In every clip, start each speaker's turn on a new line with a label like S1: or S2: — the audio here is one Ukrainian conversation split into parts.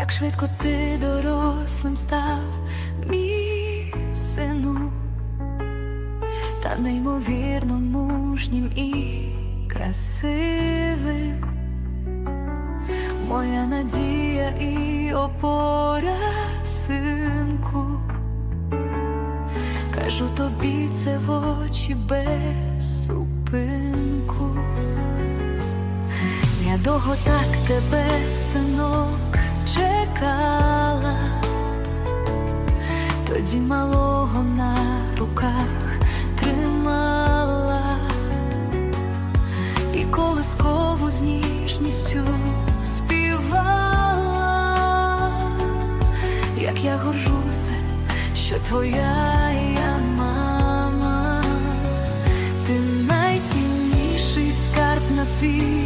S1: як швидко ти дорослим став, мій сину, та неймовірно мужнім і красивим. Моя надія і опора, синку. Кажу тобі це в очі без зупинку. Я довго так тебе, синок, чекала, тоді малого на руках тримала. І колискову з ніжністю співала, як я горжуся, що твоя я мама, ти найцінніший скарб на світі,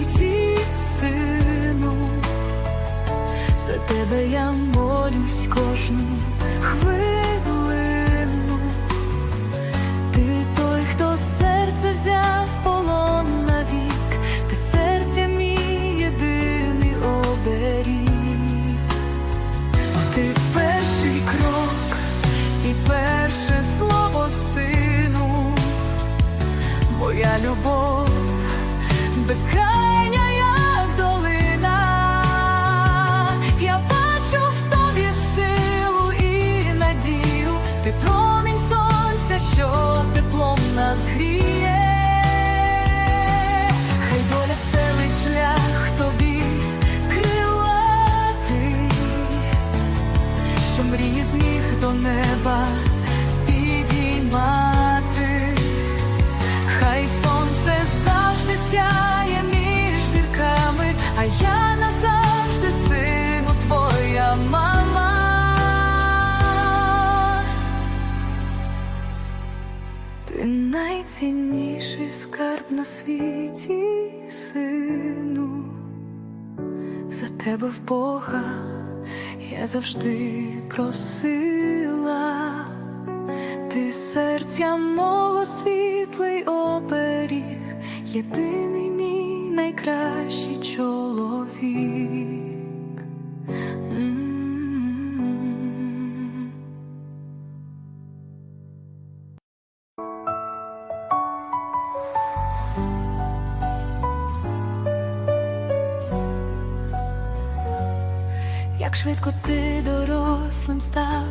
S1: За тебе я молюсь кожну хвилину. Ти той, хто серце взяв полон навік, ти серця мій єдиний оберіг. Ти перший крок і перше слово сину, моя любов безкрайня, Ти найцінніший скарб на світі, сину. За тебе в Бога я завжди просила, ти серця мого світлий оберіг, єдиний мій найкращий чоловік. Як швидко ти дорослим став,